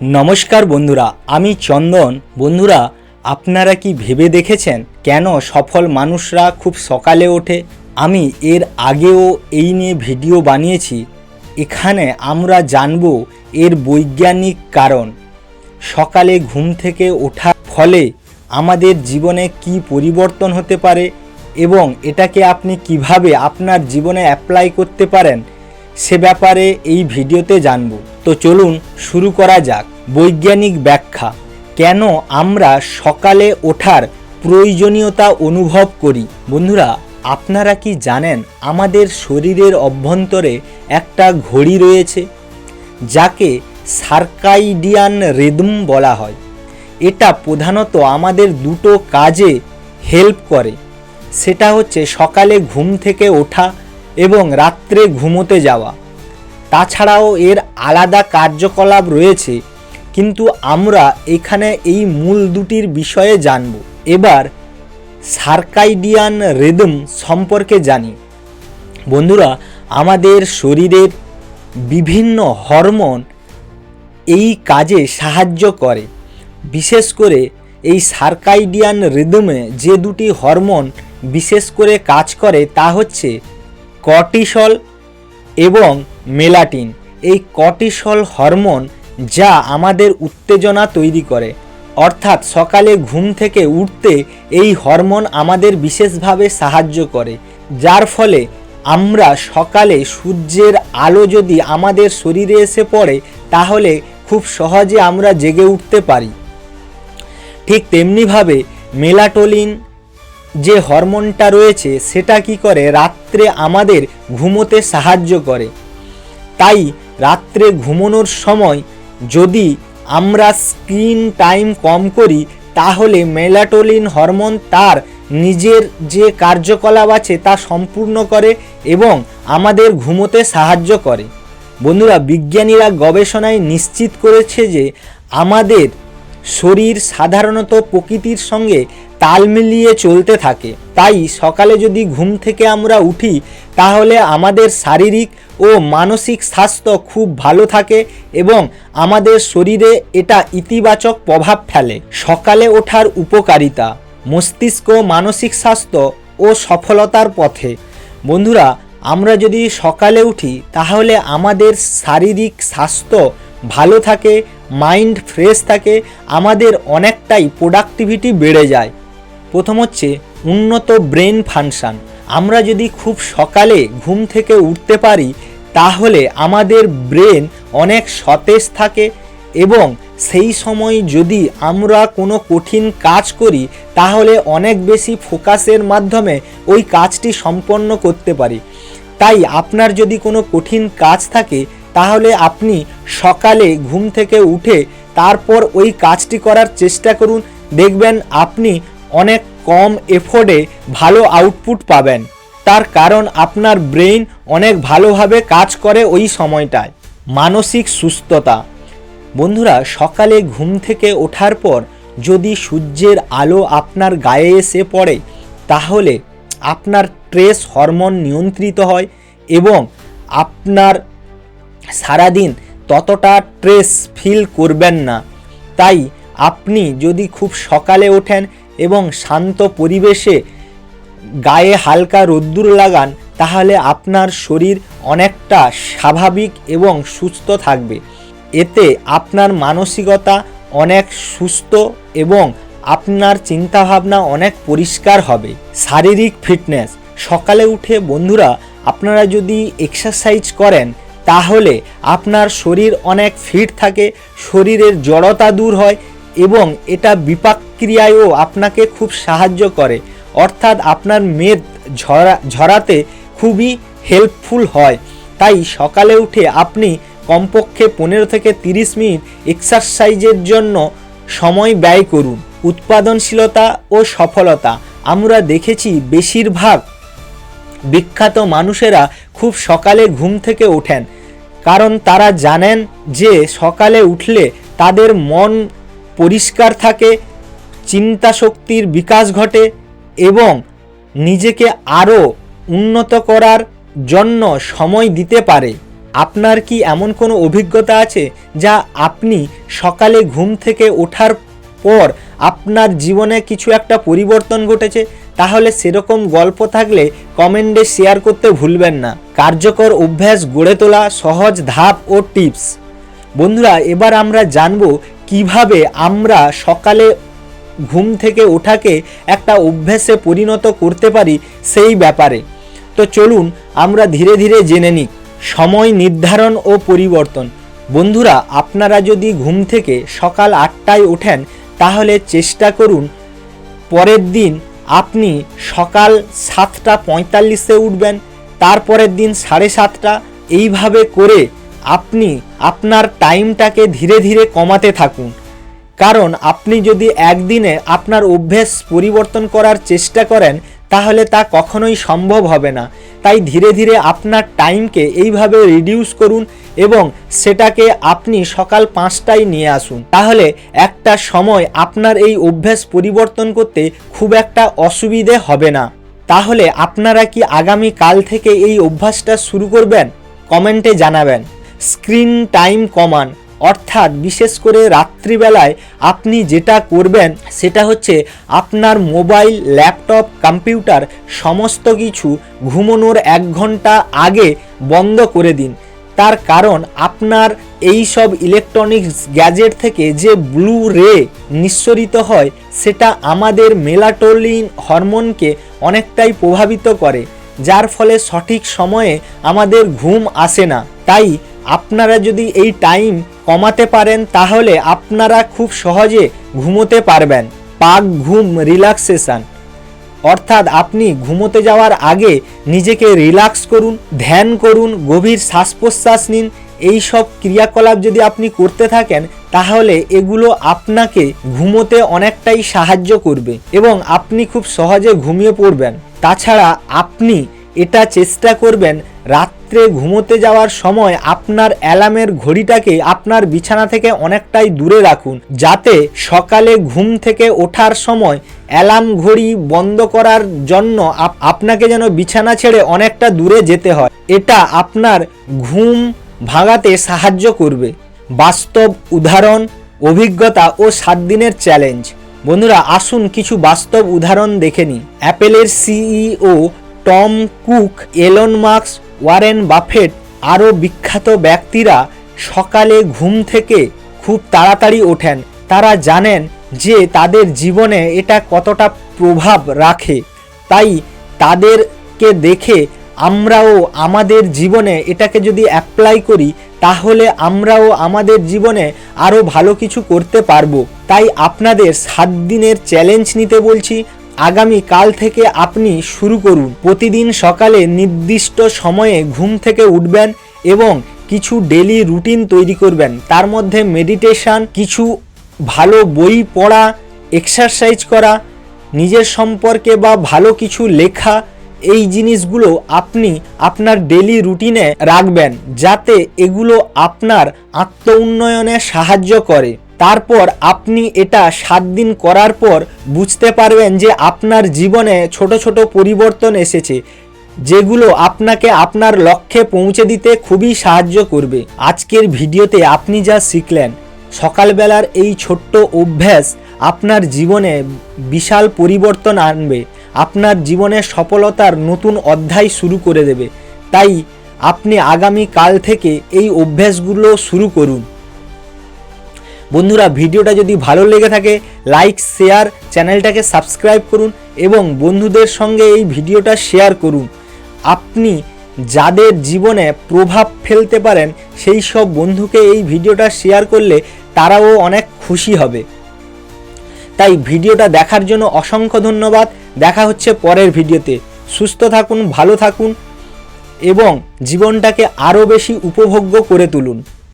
নমস্কার বন্ধুরা, আমি চন্দন। বন্ধুরা, আপনারা কি ভেবে দেখেছেন কেন সফল মানুষরা খুব সকালে ওঠে? আমি এর আগেও এই নিয়ে ভিডিও বানিয়েছি। এখানে আমরা জানব এর বৈজ্ঞানিক কারণ। সকালে ঘুম থেকে ওঠার ফলে আমাদের জীবনে কি পরিবর্তন হতে পারে এবং এটাকে আপনি কীভাবে আপনার জীবনে অ্যাপ্লাই করতে পারেন, সে ব্যাপারে এই ভিডিওতে জানব। তো চলুন শুরু করা যাক বৈজ্ঞানিক ব্যাখ্যা। কেন আমরা সকালে ওঠার প্রয়োজনীয়তা অনুভব করি? বন্ধুরা, আপনারা কি জানেন আমাদের শরীরের অভ্যন্তরে একটা ঘড়ি রয়েছে, যাকে সার্কাইডিয়ান রিদম বলা হয়। এটা প্রধানত আমাদের দুটো কাজে হেল্প করে। সেটা হচ্ছে সকালে ঘুম থেকে ওঠা এবং রাত্রে ঘুমোতে যাওয়া। তাছাড়াও এর আলাদা কার্যকলাপ রয়েছে, কিন্তু আমরা এখানে এই মূল দুটির বিষয়ে জানব। এবার সার্কাইডিয়ান রেদম সম্পর্কে জানি। বন্ধুরা, আমাদের শরীরের বিভিন্ন হরমোন এই কাজে সাহায্য করে। বিশেষ করে এই সার্কাইডিয়ান রিদমে যে দুটি হরমোন বিশেষ করে কাজ করে তা হচ্ছে কর্টিসল এবং মেলাটিন, এই কর্টিসল হরমোন যা আমাদের উত্তেজনা তৈরি করে। অর্থাৎ সকালে ঘুম থেকে উঠতে এই হরমোন আমাদের বিশেষভাবে সাহায্য করে, যার ফলে আমরা সকালে সূর্যের আলো যদি আমাদের শরীরে এসে পড়ে, তাহলে খুব সহজে আমরা জেগে উঠতে পারি। ঠিক তেমনিভাবে মেলাটোলিন যে হরমোনটা রয়েছে, সেটা কি করে? রাত্রে আমাদের ঘুমোতে সাহায্য করে। তাই রাত্রে ঘুমানোর সময় যদি আমরা স্ক্রিন টাইম কম করি, তাহলে মেলাটোলিন হরমোন তার নিজের যে কার্যকলাপ আছে তা সম্পূর্ণ করে এবং আমাদের ঘুমোতে সাহায্য করে। বন্ধুরা, বিজ্ঞানীরা গবেষণায় নিশ্চিত করেছে যে আমাদের শরীর সাধারণত প্রকৃতির সঙ্গে তাল মিলিয়ে চলতে থাকে। তাই সকালে যদি ঘুম থেকে আমরা উঠি, তাহলে আমাদের শারীরিক ও মানসিক স্বাস্থ্য খুব ভালো থাকে এবং আমাদের শরীরে এটা ইতিবাচক প্রভাব ফেলে। সকালে ওঠার উপকারিতা, মস্তিষ্ক মানসিক স্বাস্থ্য ও সফলতার পথে। বন্ধুরা, আমরা যদি সকালে উঠি, তাহলে আমাদের শারীরিক স্বাস্থ্য ভালো থাকে মাইন্ড ফ্রেশ থাকে, আমাদের অনেকটাই প্রোডাক্টিভিটি বেড়ে যায়। প্রথম হচ্ছে উন্নত ব্রেন ফাংশন। আমরা যদি খুব সকালে ঘুম থেকে উঠতে পারি, তাহলে আমাদের ব্রেন অনেক সতেজ থাকে এবং সেই সময় যদি আমরা কোনো কঠিন কাজ করি, তাহলে অনেক বেশি ফোকাসের মাধ্যমে ওই কাজটি সম্পন্ন করতে পারি। তাই আপনার যদি কোনো কঠিন কাজ থাকে তাহলে আপনি সকালে ঘুম থেকে উঠে তারপর ওই কাজটি করার চেষ্টা করুন। দেখবেন আপনি অনেক কম এফোর্ডে ভালো আউটপুট পাবেন। তার কারণ আপনার ব্রেইন অনেক ভালোভাবে কাজ করে ওই সময়টায়। মানসিক সুস্থতা। বন্ধুরা, সকালে ঘুম থেকে ওঠার পর যদি সূর্যের আলো আপনার গায়ে এসে পড়ে, তাহলে আপনার ট্রেস হরমোন নিয়ন্ত্রিত হয় এবং আপনার সারাদিন ততটা ট্রেস ফিল করবেন না। তাই আপনি যদি খুব সকালে ওঠেন এবং শান্ত পরিবেশে গায়ে হালকা রোদ্দুর লাগান, তাহলে আপনার শরীর অনেকটা স্বাভাবিক এবং সুস্থ থাকবে। এতে আপনার মানসিকতা অনেক সুস্থ এবং আপনার চিন্তাভাবনা অনেক পরিষ্কার হবে। শারীরিক ফিটনেস। সকালে উঠে বন্ধুরা, আপনারা যদি এক্সারসাইজ করেন তাহলে আপনার শরীর অনেক ফিট থাকে, শরীরের জড়তা দূর হয় এবং এটা বিপাক ক্রিয়ায়ও আপনাকে খুব সাহায্য করে। অর্থাৎ আপনার মেদ ঝরা, ঝরাতে খুবই হেল্পফুল হয়। তাই সকালে উঠে আপনি কমপক্ষে পনেরো থেকে তিরিশ মিনিট এক্সারসাইজের জন্য সময় ব্যয় করুন। উৎপাদনশীলতা ও সফলতা। আমরা দেখেছি বেশিরভাগ বিখ্যাত মানুষেরা খুব সকালে ঘুম থেকে ওঠেন। কারণ তারা জানেন যে সকালে উঠলে তাদের মন পরিষ্কার থাকে চিন্তা শক্তির বিকাশ ঘটে এবং নিজেকে আরও উন্নত করার জন্য সময় দিতে পারে। আপনার কি এমন কোনো অভিজ্ঞতা আছে যা আপনি সকালে ঘুম থেকে ওঠার পর আপনার জীবনে কিছু একটা পরিবর্তন ঘটেছে? তাহলে সেরকম গল্প থাকলে কমেন্টে শেয়ার করতে ভুলবেন না। কার্যকর অভ্যাস গড়ে তোলা সহজ ধাপ ও টিপস। বন্ধুরা, এবার আমরা জানব কীভাবে আমরা সকালে ঘুম থেকে ওঠাকে একটা অভ্যাসে পরিণত করতে পারি সেই ব্যাপারে। তো চলুন, আমরা ধীরে ধীরে জেনে নিই। সময় নির্ধারণ ও পরিবর্তন। বন্ধুরা, আপনারা যদি ঘুম থেকে সকাল আটটায় ওঠেন, তাহলে চেষ্টা করুন পরের দিন আপনি সকাল সাতটা পঁয়তাল্লিশে উঠবেন, তারপরের দিন সাড়ে সাতটা, এইভাবে করে আপনি আপনার টাইমটাকে ধীরে ধীরে কমাতে থাকুন। কারণ আপনি যদি একদিনে আপনার অভ্যেস পরিবর্তন করার চেষ্টা করেন তাহলে তা কখনোই সম্ভব হবে না। তাই ধীরে ধীরে আপনার টাইমকে এইভাবে রিডিউস করুন এবং সেটাকে আপনি সকাল পাঁচটায় নিয়ে আসুন। তাহলে একটা সময় আপনার এই অভ্যাস পরিবর্তন করতে খুব একটা অসুবিধে হবে না। তাহলে আপনারা কি আগামী কাল থেকে এই অভ্যাসটা শুরু করবেন? কমেন্টে জানাবেন। স্ক্রিন টাইম কমান। অর্থাৎ বিশেষ করে রাত্রিবেলায় আপনি যেটা করবেন সেটা হচ্ছে আপনার মোবাইল, ল্যাপটপ, কম্পিউটার সমস্ত কিছু ঘুমানোর এক ঘণ্টা আগে বন্ধ করে দিন। তার কারণ আপনার এই সব ইলেকট্রনিক্স গ্যাজেট থেকে যে ব্লু রে নিঃসরিত হয়, সেটা আমাদের মেলাটোলিন হরমোনকে অনেকটাই প্রভাবিত করে, যার ফলে সঠিক সময়ে আমাদের ঘুম আসে না। তাই আপনারা যদি এই টাইম কমাতে পারেন, তাহলে আপনারা খুব সহজে ঘুমোতে পারবেন। পাক ঘুম রিল্যাক্সেশন। অর্থাৎ আপনি ঘুমোতে যাওয়ার আগে নিজেকে রিল্যাক্স করুন, ধ্যান করুন, গভীর শ্বাস প্রশ্বাস নিন। এই সব ক্রিয়াকলাপ যদি আপনি করতে থাকেন, তাহলে এগুলো আপনাকে ঘুমোতে অনেকটাই সাহায্য করবে এবং আপনি খুব সহজে ঘুমিয়ে পড়বেন। তাছাড়া আপনি এটা চেষ্টা করবেন রাত্রে ঘুমোতে যাওয়ার সময় আপনার অ্যালার্মের ঘড়িটাকে আপনার বিছানা থেকে অনেকটাই দূরে রাখুন, যাতে সকালে ঘুম থেকে ওঠার সময় অ্যালার্ম ঘড়ি বন্ধ করার জন্য আপনাকে যেন বিছানা ছেড়ে অনেকটা দূরে যেতে হয়। এটা আপনার ঘুম ভাঙাতে সাহায্য করবে। বাস্তব উদাহরণ, অভিজ্ঞতা ও সাত দিনের চ্যালেঞ্জ। বন্ধুরা, আসুন কিছু বাস্তব উদাহরণ দেখে নিই। অ্যাপেলের CEO Tom Cook, Elon Musk Warren Buffett আরও বিখ্যাত ব্যক্তিরা সকালে ঘুম থেকে খুব তাড়াতাড়ি ওঠেন। তারা জানেন যে তাদের জীবনে এটা কতটা প্রভাব রাখে। তাই তাদেরকে দেখে আমরাও আমাদের জীবনে এটাকে যদি অ্যাপ্লাই করি, তাহলে আমরাও আমাদের জীবনে আরও ভালো কিছু করতে পারব। তাই আপনাদের সাত দিনের চ্যালেঞ্জ নিতে বলছি। আগামী কাল থেকে আপনি শুরু করুন। প্রতিদিন সকালে নির্দিষ্ট সময়ে ঘুম থেকে উঠবেন এবং কিছু ডেলি রুটিন তৈরি করবেন। তার মধ্যে মেডিটেশন, কিছু ভালো বই পড়া, এক্সারসাইজ করা, নিজের সম্পর্কে বা ভালো কিছু লেখা, এই জিনিসগুলো আপনি আপনার ডেলি রুটিনে রাখবেন। যাতে এগুলো আপনার আত্ম উন্নয়নে সাহায্য করে। তারপর আপনি এটা সাত দিন করার পর বুঝতে পারবেন যে আপনার জীবনে ছোট ছোট পরিবর্তন এসেছে, যেগুলো আপনাকে আপনার লক্ষ্যে পৌঁছে দিতে খুবই সাহায্য করবে। আজকের ভিডিওতে আপনি যা শিখলেন, সকালবেলার এই ছোট্ট অভ্যাস আপনার জীবনে বিশাল পরিবর্তন আনবে, আপনার জীবনে সফলতার নতুন অধ্যায় শুরু করে দেবে। তাই আপনি আগামী কাল থেকে এই অভ্যাসগুলো শুরু করুন। বন্ধুরা, ভিডিওটা যদি ভালো লেগে থাকে লাইক শেয়ার চ্যানেলটাকে সাবস্ক্রাইব করুন এবং বন্ধুদের সঙ্গে এই ভিডিওটা শেয়ার করুন। আপনি যাদের জীবনে প্রভাব ফেলতে পারেন, সেই সব বন্ধুকে এই ভিডিওটা শেয়ার করলে তারাও অনেক খুশি হবে। তাই ভিডিওটা দেখার জন্য অসংখ্য ধন্যবাদ। দেখা হচ্ছে পরের ভিডিওতে। সুস্থ থাকুন, ভালো থাকুন এবং জীবনটাকে আরও বেশি উপভোগ্য করে তুলুন।